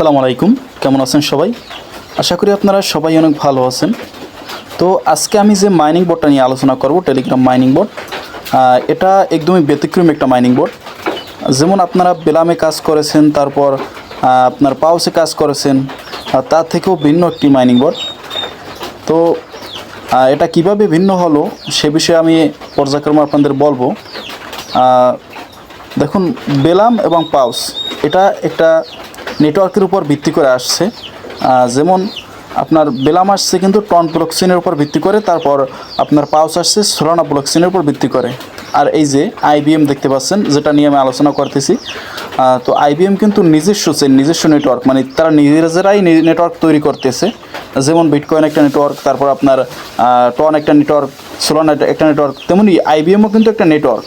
আসসালামু আলাইকুম। কেমন আছেন সবাই? আশা করি আপনারা সবাই অনেক ভালো আছেন। তো আজকে আমি যে মাইনিং বোর্ডটা নিয়ে আলোচনা করব টেলিগ্রাম মাইনিং বোর্ড এটা একদমই ব্যতিক্রম একটা মাইনিং বোর্ড যেমন আপনারা বেলামে কাজ করেছেন, তারপর আপনার পাউসে কাজ করেছেন তার থেকেও ভিন্ন একটি মাইনিং বোর্ড তো এটা কীভাবে ভিন্ন হলো, সে বিষয়ে আমি পর্যায়ক্রমে আপনাদের বলব। দেখুন, বেলাম এবং পাউস এটা একটা নেটওয়ার্কের উপর ভিত্তি করে আসছে। যেমন আপনার বেলাম আসছে কিন্তু টন ব্লকচেনের উপর ভিত্তি করে, তারপর আপনার পাউস আসছে সোলানা ব্লকচেনের উপর ভিত্তি করে। আর এই যে আইবিএম দেখতে পাচ্ছেন, যেটা নিয়ে আমি আলোচনা করতেছি। তো আইবিএম কিন্তু নিজস্ব চেন নিজস্ব নেটওয়ার্ক মানে তারা নিজেরাই নেটওয়ার্ক তৈরি করতেছে। যেমন বিটকয়েন একটা নেটওয়ার্ক তারপর আপনার টন একটা নেটওয়ার্ক সোলানা একটা নেটওয়ার্ক তেমনি আইবিএমও কিন্তু একটা নেটওয়ার্ক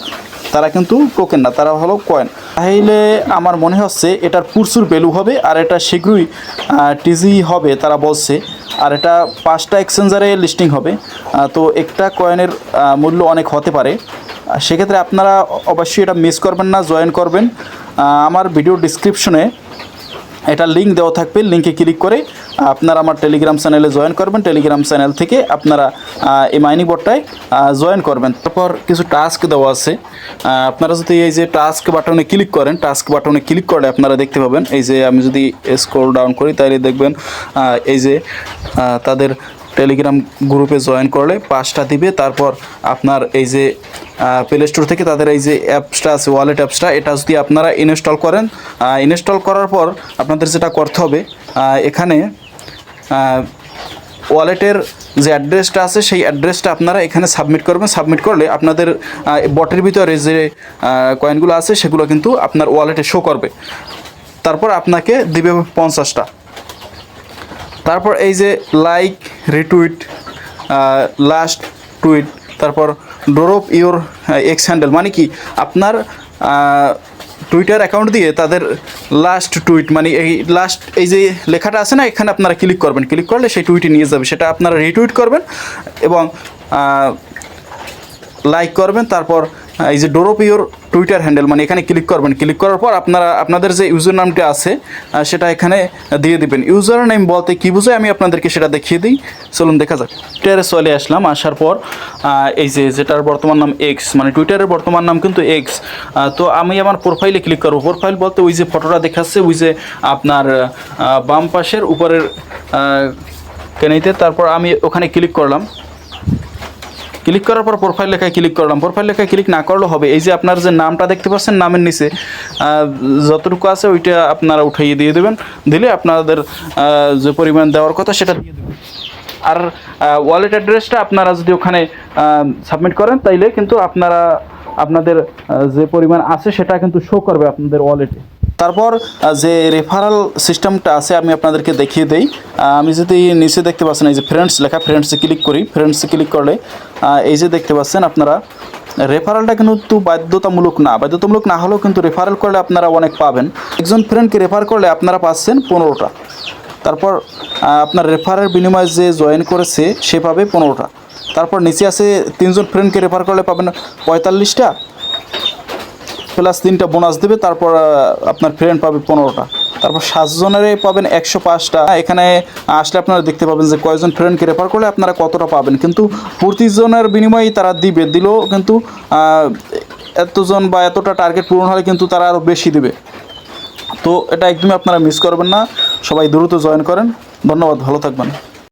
তারা কিন্তু টোকেন না, তারা হলো কয়েন তাহলে আমার মনে হচ্ছে এটার প্রচুর ভ্যালু হবে আর এটা শীঘ্রই টিজি হবে তারা বলছে। আর এটা পাঁচটা এক্সচেঞ্জারে লিস্টিং হবে। তো একটা কয়েনের মূল্য অনেক হতে পারে। সেক্ষেত্রে আপনারা অবশ্যই এটা মিস করবেন না জয়েন করবেন। আমার ভিডিও ডিসক্রিপশনে এটা লিঙ্ক দেওয়া থাকবে লিঙ্কে ক্লিক করে আপনারা আমার টেলিগ্রাম চ্যানেলে জয়েন করবেন। টেলিগ্রাম চ্যানেল থেকে আপনারা এই মাইনিং বোর্ডটায় জয়েন করবেন। তারপর কিছু টাস্ক দেওয়া আছে। আপনারা যদি এই যে টাস্ক বাটনে ক্লিক করেন টাস্ক বাটনে ক্লিক করলে আপনারা দেখতে পাবেন, এই যে আমি যদি স্ক্রোল ডাউন করি, তাহলে দেখবেন এই যে তাদের টেলিগ্রাম গ্রুপে জয়েন করলে পাঁচটা দিবে। তারপর আপনার এই যে প্লে স্টোর থেকে তাদের এই যে অ্যাপসটা আছে ওয়ালেট অ্যাপসটা, এটা যদি আপনারা ইনস্টল করেন ইনস্টল করার পর আপনাদের যেটা করতে হবে এখানে ওয়ালেটের যে অ্যাড্রেসটা আছে, সেই অ্যাড্রেসটা আপনারা এখানে সাবমিট করবেন। সাবমিট করলে আপনাদের বটের ভিতরে যে কয়েনগুলো আছে, সেগুলো কিন্তু আপনার ওয়ালেটে শো করবে। তারপর আপনাকে দিবে পঞ্চাশটা। তারপর এই যে লাইক রিটুইট লাস্ট টুইট তারপর ড্রপ ইউর এক্স হ্যান্ডেল মানে কি আপনার টুইটার অ্যাকাউন্ট দিয়ে তাদের লাস্ট টুইট মানে এই লাস্ট এই যে লেখাটা আছে না, এখানে আপনারা ক্লিক করবেন। ক্লিক করলে সেই টুইটে নিয়ে যাবে। সেটা আপনারা রিটুইট করবেন এবং লাইক করবেন। তারপর এই যে ডোরপ ইউর টুইটার হ্যান্ডেল মানে এখানে ক্লিক করবেন। ক্লিক করার পর আপনারা, আপনাদের যে ইউজার নামটা আছে সেটা এখানে দিয়ে দিবেন। ইউজার নেম বলতে কী বুঝে আমি আপনাদেরকে সেটা দেখিয়ে দিই। চলুন, দেখা যাক। টুইটারে চলে আসলাম, আসার পর এই যে যেটার বর্তমান নাম এক্স মানে টুইটারের বর্তমান নাম কিন্তু এক্স তো আমি আমার প্রোফাইলে ক্লিক করব। প্রোফাইল বলতে ওই যে ফটোটা দেখাচ্ছে, ওই যে আপনার বাম পাশের উপরের কেনিতে তারপর আমি ওখানে ক্লিক করলাম। ক্লিক করার পর প্রোফাইল লেখায় ক্লিক করলাম। প্রোফাইল লেখায় ক্লিক না করলেও হবে। এই যে আপনার যে নামটা দেখতে পাচ্ছেন নামের নিচে যতটুকু আছে ওইটা আপনারা উঠাইয়ে দিয়ে দেবেন। দিলে আপনাদের যে পরিমাণ দেওয়ার কথা সেটা দিয়ে দেবেন। আর ওয়ালেট অ্যাড্রেসটা আপনারা যদি ওখানে সাবমিট করেন তাইলে কিন্তু আপনারা, আপনাদের যে পরিমাণ আছে সেটা কিন্তু শো করবে আপনাদের ওয়ালেটে তারপর যে রেফারাল সিস্টেমটা আছে, আমি আপনাদেরকে দেখিয়ে দেই। আমি যদি নিচে দেখতে পাচ্ছেন, এই যে ফ্রেন্ডস লেখা ফ্রেন্ডসে ক্লিক করি ফ্রেন্ডসে ক্লিক করলে এই যে দেখতে পাচ্ছেন আপনারা রেফারেলটা কিন্তু বাধ্যতামূলক না। বাধ্যতামূলক না হলেও কিন্তু রেফারেল করলে আপনারা অনেক পাবেন। একজন ফ্রেন্ডকে রেফার করলে আপনারা পাচ্ছেন পনেরোটা। তারপর আপনার রেফারের বিনিময়ে যে জয়েন করেছে, সে পাবে পনেরোটা। তারপর নিচে আছে, তিনজন ফ্রেন্ডকে রেফার করলে পাবেন পঁয়তাল্লিশটা। প্লাস তিনটা বোনাস দেবে, তারপর আপনার ফ্রেন্ড পাবে পনেরোটা। তারপর সাতজনের পাবেন একশো পাঁচটা। এখানে আসলে আপনারা দেখতে পাবেন যে কয়জন ফ্রেন্ডকে রেফার করলে আপনারা কতটা পাবেন। কিন্তু প্রতিজনের বিনিময়ে তারা দিবে, দিলেও কিন্তু এতজন বা এতটা টার্গেট পূরণ হলে কিন্তু তারা আরও বেশি দেবে। তো এটা একদমই আপনারা মিস করবেন না। সবাই দ্রুত জয়েন করেন। ধন্যবাদ, ভালো থাকবেন।